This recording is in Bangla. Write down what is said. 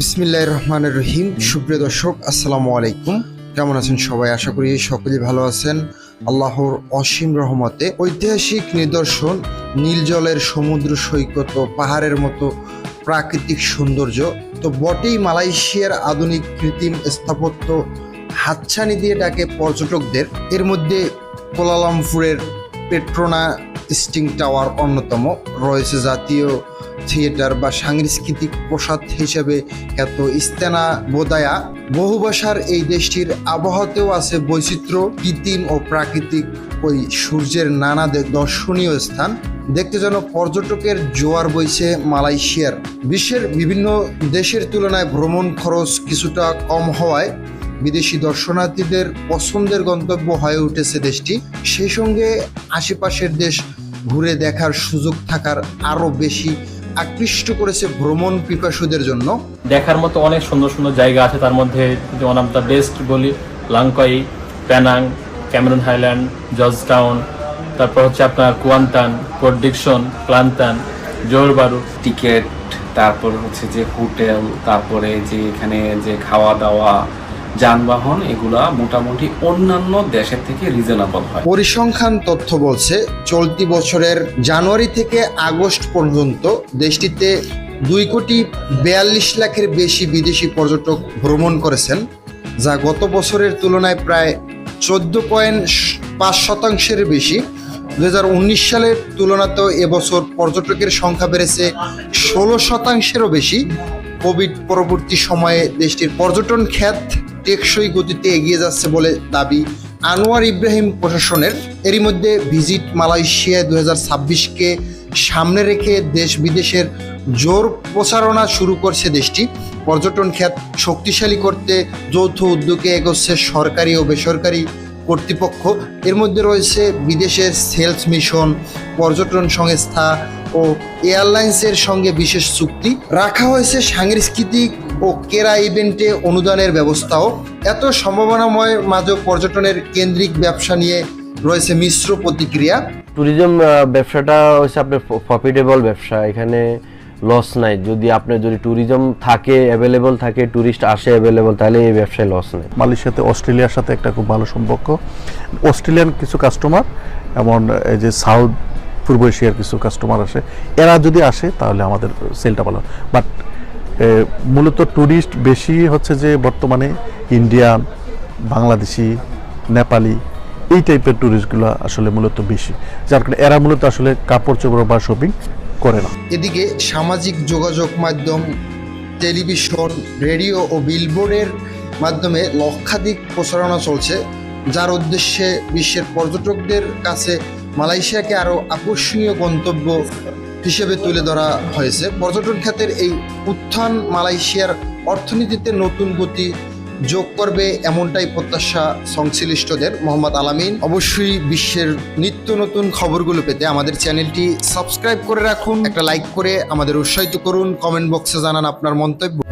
বিসমিল্লাহ রহমান রহিম। সুপ্রিয় দর্শক, আসসালামু আলাইকুম। কেমন আছেন সবাই? আশা করি সকলেই ভালো আছেন। আল্লাহর অসীম রহমতে ঐতিহাসিক নিদর্শন নীল জলের সমুদ্র সৈকত পাহাড়ের মতো প্রাকৃতিক সৌন্দর্য, তো বটেই মালয়েশিয়ার আধুনিক কৃত্রিম স্থাপত্য হাতছানি দিয়ে ডাকে পর্যটকদের। এর মধ্যে কোলালামপুরের পেট্রোনা স্টিং টাওয়ার অন্যতম। রয়েছে জাতীয় থিয়েটার বা সাংস্কৃতিক প্রসাদ হিসেবে খ্যাত ইস্তেনা বোদায়া। বহু ভাষার এই দেশটির আবহাওয়াতেও আছে বৈচিত্র্য, কৃত্রিম ও প্রাকৃতিক ওই সূর্যের নানা দর্শনীয় স্থান। দেখতে যেন পর্যটকের জোয়ার বইছে মালয়েশিয়ার। বিশ্বের বিভিন্ন দেশের তুলনায় ভ্রমণ খরচ কিছুটা কম হওয়ায় বিদেশি দর্শনার্থীদের পছন্দের গন্তব্য হয়ে উঠেছে দেশটি। সেই সঙ্গে আশেপাশের দেশ ঘুরে দেখার সুযোগ থাকার আরও বেশি আকৃষ্ট করেছে ভ্রমণ পিপাসুদের জন্য। দেখার মতো অনেক সুন্দর সুন্দর জায়গা আছে তার মধ্যে অফ দ্য বেস্ট বলি Langkawi Penang Cameron highland George Town তারপর হচ্ছে আপনার কুয়ান্তান কোর্ডিকশন ক্লান্তান জোরবারু। টিকিট তারপর হচ্ছে যে হোটেল তারপরে যে এখানে যে খাওয়া দাওয়া যানবাহন, এগুলা মোটামুটি অন্যান্য দেশের থেকে রিজনেবল হয়। পরিসংখ্যান তথ্য বলছে, চলতি বছরের জানুয়ারি থেকে আগস্ট পর্যন্ত দেশটিতে দুই কোটি বিয়াল্লিশ লাখের বেশি বিদেশি পর্যটক ভ্রমণ করেছেন, যা গত বছরের তুলনায় প্রায় চোদ্দ পয়েন্ট পাঁচ শতাংশের বেশি। দু উনিশ সালের তুলনাতেও এবছর পর্যটকের সংখ্যা বেড়েছে ষোলো শতাংশেরও বেশি। কোভিড পরবর্তী সময়ে দেশটির পর্যটন খ্যাত টেকসই গতিতে এগিয়ে যাচ্ছে বলে দাবি আনোয়ার ইব্রাহিম প্রশাসনের। এরই মধ্যে ভিজিট মালয়েশিয়া দু ছাব্বিশকে সামনে রেখে দেশ বিদেশের জোর প্রচারণা শুরু করছে দেশটি। পর্যটন খ্যাত শক্তিশালী করতে যৌথ উদ্যোগে এগোচ্ছে সরকারি ও বেসরকারি কর্তৃপক্ষ। এর মধ্যে রয়েছে বিদেশের সেলস মিশন, পর্যটন সংস্থা ও এয়ারলাইন্সের সঙ্গে বিশেষ চুক্তি। রাখা হয়েছে সাংস্কৃতিক ও কেরা ইভেন্টে অনুদানের ব্যবস্থাও এত সম্ভাবনাময় মাঝে পর্যটনের কেন্দ্রিক ব্যবসা নিয়ে রয়েছে মিশ্র প্রতিক্রিয়া। ট্যুরিজম ব্যবসাটা হচ্ছে আপনার প্রফিটেবল ব্যবসা। এখানে লস নাই। যদি আপনার যদি ট্যুরিজম থাকে অ্যাভেলেবল থাকে ট্যুরিস্ট আসে অ্যাভেলেবল তাহলে এই ব্যবসায় লস নেই। মালয়েশিয়াতে অস্ট্রেলিয়ার সাথে একটা খুব ভালো সম্পর্ক। অস্ট্রেলিয়ান কিছু কাস্টমার এমন এই যে সাউথ পূর্ব এশিয়ার কিছু কাস্টমার আসে এরা যদি আসে তাহলে আমাদের সেলটা ভালো। বাট মূলত ট্যুরিস্ট বেশি হচ্ছে যে বর্তমানে ইন্ডিয়ান বাংলাদেশি, নেপালি, এই টাইপের ট্যুরিস্টগুলো আসলে মূলত বেশি। যার কারণে এরা মূলত আসলে কাপড় চোপড় বা শপিং করে না। এদিকে সামাজিক যোগাযোগ মাধ্যম, টেলিভিশন, রেডিও ও বিলবোর্ডের মাধ্যমে লক্ষাধিক প্রচারণা চলছে, যার উদ্দেশ্যে বিশ্বের পর্যটকদের কাছে মালয়েশিয়াকে আরও আকর্ষণীয় গন্তব্য হিসেবে তুলে ধরা হয়েছে। পর্যটন খাতের এই উত্থান মালয়েশিয়ার অর্থনীতিতে নতুন গতি যোগ করবে এমনটাই প্রত্যাশা সংশ্লিষ্টদের। মোহাম্মদ আলামিন, অবশ্যই বিশ্বের নিত্য নতুন খবরগুলো পেতে আমাদের চ্যানেলটি সাবস্ক্রাইব করে রাখুন। একটা লাইক করে আমাদের উৎসাহিত করুন। কমেন্ট বক্সে জানান আপনার মন্তব্য।